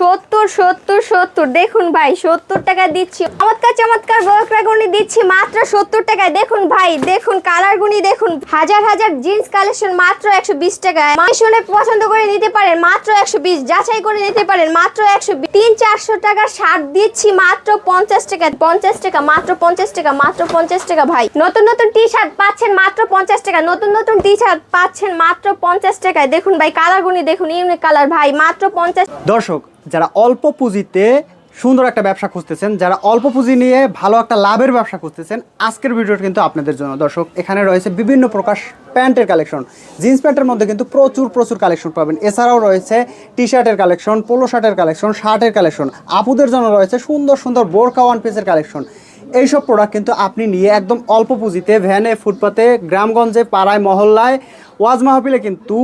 সত্তর সত্তর সত্তর। দেখুন ভাই, সত্তর টাকা দিচ্ছি। চমৎকার চমৎকার বকরা গুনি দিচ্ছি মাত্র সত্তর টাকায়। দেখুন ভাই, দেখুন কালার গুনি দেখুন হাজার হাজার জিন্স কালেকশন মাত্র একশো বিশ টাকায়। শুনে পছন্দ করে নিতে পারেন, মাত্র একশো বিশ। যাচাই করে নিতে পারেন, মাত্র একশো তিন চারশো টাকার শার্ট দিচ্ছি মাত্র পঞ্চাশ টাকা পঞ্চাশ টাকা, মাত্র পঞ্চাশ টাকা, মাত্র পঞ্চাশ টাকা ভাই। নতুন নতুন টি শার্ট পাচ্ছেন মাত্র পঞ্চাশ টাকা, নতুন নতুন টি শার্ট পাচ্ছেন মাত্র পঞ্চাশ টাকায়। দেখুন ভাই, কালার গুনি দেখুন ইউনিক কালার ভাই, মাত্র পঞ্চাশ দর্শক যারা অল্প পুঁজিতে সুন্দর একটা ব্যবসা খুঁজতেছেন, যারা অল্প পুঁজি নিয়ে ভালো একটা লাভের ব্যবসা খুঁজতেছেন, আজকের ভিডিওটা কিন্তু আপনাদের জন্য। দর্শক, এখানে রয়েছে বিভিন্ন প্রকার প্যান্টের কালেকশন। জিন্স প্যান্টের মধ্যে কিন্তু প্রচুর প্রচুর কালেকশন পাবেন। এছাড়াও রয়েছে টি শার্টের কালেকশন, পোলো শার্টের কালেকশন শার্টের কালেকশন। আপুদের জন্য রয়েছে সুন্দর সুন্দর বোরকা ওয়ান পিসের কালেকশন। এইসব প্রোডাক্ট কিন্তু আপনি নিয়ে একদম অল্প পুঁজিতে, ভ্যানে, ফুটপাতে, গ্রামগঞ্জে, পাড়ায়, মহল্লায়, ওয়াজ মাহফিলে কিন্তু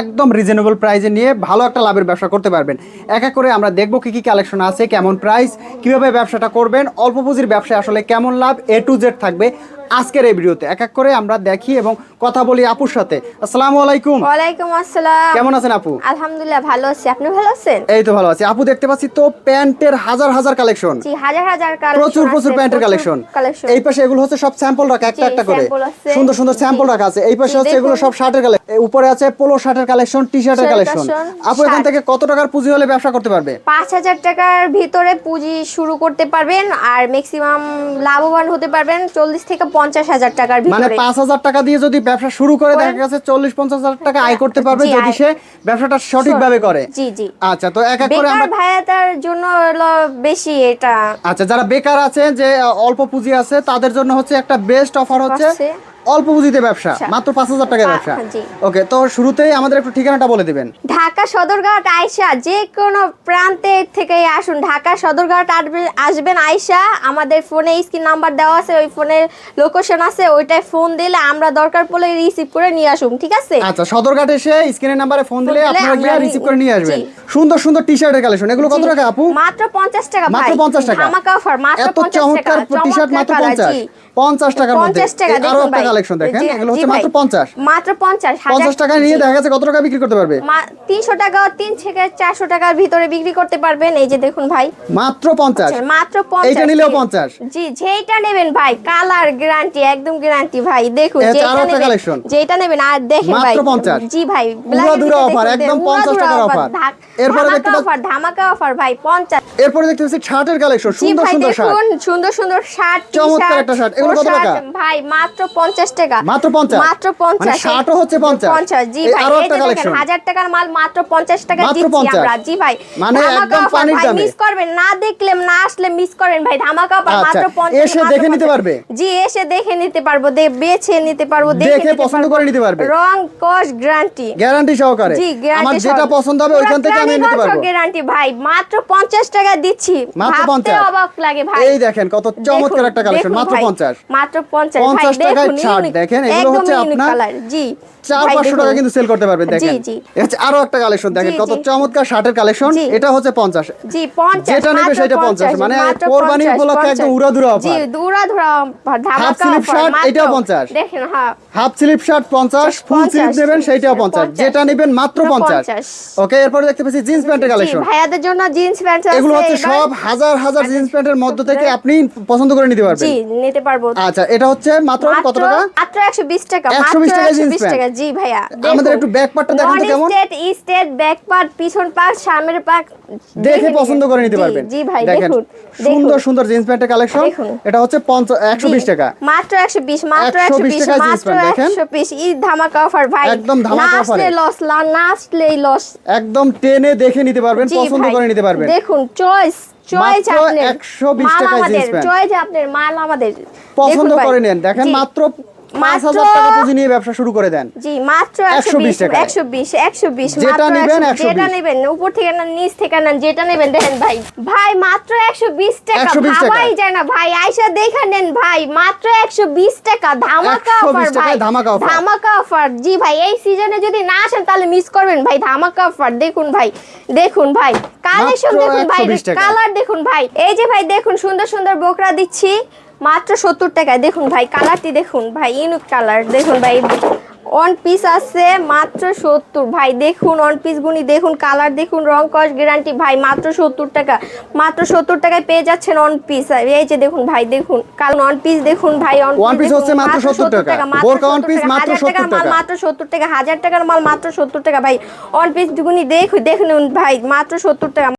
একদম রিজনেবল প্রাইসে নিয়ে ভালো একটা লাভের ব্যবসা করতে পারবেন। এক এক করে আমরা দেখব কী কী কালেকশন আছে, কেমন প্রাইস কীভাবে ব্যবসাটা করবেন, অল্প পুঁজির ব্যবসায় আসলে কেমন লাভ এ টু জেড থাকবে। আজকের এই ভিডিওতে এক এক করে আমরা দেখি এবং কথা বলি আপুর সাথে। আসসালামু আলাইকুম। ওয়ালাইকুম আসসালাম। কেমন আছেন আপু? আলহামদুলিল্লাহ ভালো আছি। আপনি ভালো আছেন? এই তো ভালো আছি। আপু দেখতে পাচ্ছি তো প্যান্টের হাজার হাজার কালেকশন। জি হাজার হাজার collection প্রচুর প্রচুর প্যান্টের কালেকশন। এই পাশে এগুলো হচ্ছে সব স্যাম্পল রাখা একটা একটা করে। সুন্দর সুন্দর স্যাম্পল রাখা আছে। এই পাশে হচ্ছে এগুলো সব শার্টের কালেকশন উপরে আছে পোলো শার্টের কালেকশন টি শার্টের কালেকশন। আপু এখান থেকে কত টাকার পুঁজি হলে ব্যবসা করতে পারবে? পাঁচ হাজার টাকার ভিতরে পুঁজি শুরু করতে পারবেন আর ম্যাক্সিমাম লাভবান হতে পারবেন চল্লিশ থেকে পঞ্চাশ হাজার টাকার মানে পাঁচ হাজার টাকা দিয়ে যদি ব্যবসা শুরু করে দেখা গেছে চল্লিশ পঞ্চাশ হাজার টাকা আয় করতে পারবে যদি। সে ব্যবসাটা সঠিকভাবে করে জি জি আচ্ছা তো এক এক করে আমরা ভাইয়াতার জন্য বেশি এটা আচ্ছা যারা বেকার আছে যে অল্প পুঁজি আছে তাদের জন্য হচ্ছে একটা বেস্ট অফার হচ্ছে। অল্প পুঁজিতে ব্যবসা আচ্ছা। মাত্র পাঁচ হাজার টাকার ব্যবসা। ওকে তো শুরুতেই আমাদের একটু ঠিকানাটা বলে দিবেন। ঢাকা সদরঘাট আয়সা যে কোনো প্রান্তে থেকে আসুন। ঢাকা সদরঘাট আসবেন আয়সা আমাদের ফোনে স্ক্রিন নাম্বার দেওয়া আছে ওই ফোনের লোকেশন আছে ওইটায় ফোন দিলে আমরা দরকার পড়লে রিসিভ করে নিয়ে আসুন ঠিক আছে? আচ্ছা সদরঘাট এসে স্ক্রিনের নাম্বারে ফোন দিলে আপনারা গিয়ে রিসিভ করে নিয়ে আসবেন। সুন্দর সুন্দর টি শার্টের কালেকশন এগুলো কত টাকা আপু? মাত্র পঞ্চাশ টাকা মাত্র ভাই। 50 টাকা? ধামাকা অফার মাত্র এত 50 চমৎকার টি শার্ট মাত্র চমৎকার পঞ্চাশ। জি। পঞ্চাশ টাকার মধ্যে। 50 টাকা আরও একটা। কালেকশন দেখেন এগুলো হচ্ছে মাত্র পঞ্চাশ। মাত্র পঞ্চাশ হাজার- পঞ্চাশ টাকা নিয়ে দেখা যাচ্ছে কত টাকা বিক্রি করতে পারবে? মা- তিনশো টাকা তিন থেকে চারশো টাকার ভিতরে বিক্রি করতে পারবেন। এই যে দেখুন ভাই। মাত্র পঞ্চাশ। আচ্ছা, মাত্র পঞ্চাশ। এইটা নিলেও 50 জি যেইটা নেবেন ভাই কালার গ্যারান্টি একদম গ্যারান্টি ভাই। দেখুন যেইটা নেবেন। যেইটা নেবেন আর দেখেন ভাই। মাত্র 50 জি ভাই পুরো উড়াধুরা offer, একদম 50 টাকার offer। এরপরে দেখতে পাচ্ছি- অফার ধামাকা অফার ভাই পঞ্চাশ। এরপরে দেখতে পাচ্ছি শার্টের কালেকশন সুন্দর সুন্দর শার্ট। দেখুন সুন্দর সুন্দর শার্ট চমৎকার একটা shirt। এগুলো কত টাকা? ভাই মাত্র পঞ্চাশ টাকা। মাত্র 50? মাত্র পঞ্চাশ। মানে শার্টও হচ্ছে 50? পঞ্চাশ জি ভাই। এই দেখেন collection। হাজার টাকার মাল মাত্র পঞ্চাশ টাকা দিচ্ছি আমরা। জি ভাই মানে একদম পানির দামে। মিস করবেন না দেখলে না আসলে মিস করেন ভাই। ধামাকা অফার আচ্ছা, মাত্র পঞ্চাশ এসে দেখে নিতে পারবে? জি এসে দেখে নিতে পারব বেছে নিতে পারব দেখে দেখে পছন্দ করে নিতে পারবে? রং কস গ্যারান্টি গ্যারান্টি সহকারে। জি আমার যেটা পছন্দ হবে ওইখান থেকে আমি নিতে পারব। গ্যারান্টি ভাই। মাত্র 50 টাকা দিচ্ছি। মাত্র 50 অবাক লাগে ভাই। এই দেখেন কত চমৎকার একটা কালেকশন মাত্র 50 মাত্র 50 50 টাকায় unique, দেখেন, এগুলো হচ্ছে আপনার জি চার পাঁচশো টাকা কিন্তু সেল করতে পারবেন দেখেন। হচ্ছে আরও একটা কালেকশন দেখেন কত চমৎকার শার্টের কালেকশন এটা হচ্ছে পঞ্চাশ। জি 50 যেটা নেবে সেটা 50 মানে কোরবানি উপলক্ষে একদম উড়াধুরা। জি উড়াধুরা offer, shirt, মাত্র। এটাও 50 দেখেন হ্যাঁ হাফ স্লিপ শার্ট পঞ্চাশ ফুল স্লিপ নেবেন সেইটাও পঞ্চাশ। যেটা নেবেন মাত্র পঞ্চাশ। ওকে এরপরে দেখতে পাচ্ছি জিন্স প্যান্টের কালেকশন ভাইয়াদের জন্য জিন্স প্যান্ট এগুলো হচ্ছে সব হাজার হাজার জিন্স প্যান্টের মধ্য থেকে আপনি পছন্দ করে নিতে পারবেন। জি নিতে পারব। আচ্ছা এটা হচ্ছে মাত্র কত টাকা? মাত্র 120 টাকা মাত্র 120 টাকা। জি ভাইয়া। আমাদের একটু back part টা তো কেমন? স্টেট স্টেট ব্যাক পার্ট পিছন পার্ট সামনের পার্ট দেখে পছন্দ করে নিতে পারবেন। জি ভাই দেখুন সুন্দর দেখুন। সুন্দর জিন্স প্যান্টের কালেকশন এটা হচ্ছে একশো বিশ জি, টাকা। মাত্র 120 মাত্র 120 120 টাকায় jeans মাত্র 120 ঈদ ধামাকা অফার ভাই। একদম ধামাকা না offer আসলে না লস একদম টেনে দেখে নিতে পারবেন পছন্দ করে নিতে পারবেন। দেখুন চয়েস চয়েস আপনার। 120 মাল টাকায় আমাদের চয়েস আপনার মাল আমাদের। পছন্দ করে নেন। দেখেন মাত্র মাত্র- হাজার টাকা পুঁজি নিয়ে ব্যবসা শুরু করে দেন। জি মাত্র 120 120 120 120 যেটা মাত্র নিবেন 120, যেটা নেবেন উপর থেকে না নিচ থেকে না যেটা নেবেন দেখেন ভাই। ভাই মাত্র 120 টাকা ভাবাই যায় না ভাই। আয়সা দেখে নেন ভাই মাত্র 120 টাকা ধামাকা 120 অফার ভাই। ধামাকা offer। ধামাকা অফার জি ভাই এই সিজনে যদি না আসেন তাহলে মিস করবেন ভাই। ধামাকা অফার দেখুন ভাই দেখুন ভাই। কালেকশন দেখুন ভাই কালার দেখুন ভাই। এই যে ভাই দেখুন সুন্দর সুন্দর বোকরা দিচ্ছি। মাত্র সত্তর টাকায়। দেখুন ভাই কালারটি দেখুন ভাই ইউনিক কালার দেখুন ভাই ওয়ান পিস আছে মাত্র সত্তর। ভাই দেখুন ওয়ান পিস গুনি দেখুন কালার দেখুন রং কস গ্যারান্টি ভাই মাত্র সত্তর টাকা। মাত্র সত্তর টাকায় পেয়ে যাচ্ছেন ওয়ান পিস এই যে দেখুন ভাই দেখুন কারণ ওয়ান পিস দেখুন ভাই One piece হচ্ছে মাত্র 70 টাকা। বোরকা one piece মাত্র 70 টাকা। মাত্র সত্তর টাকা হাজার টাকার মাল মাত্র সত্তর টাকা। ভাই ওয়ান পিস গুনি দেখুন দেখুন ভাই মাত্র সত্তর টাকা।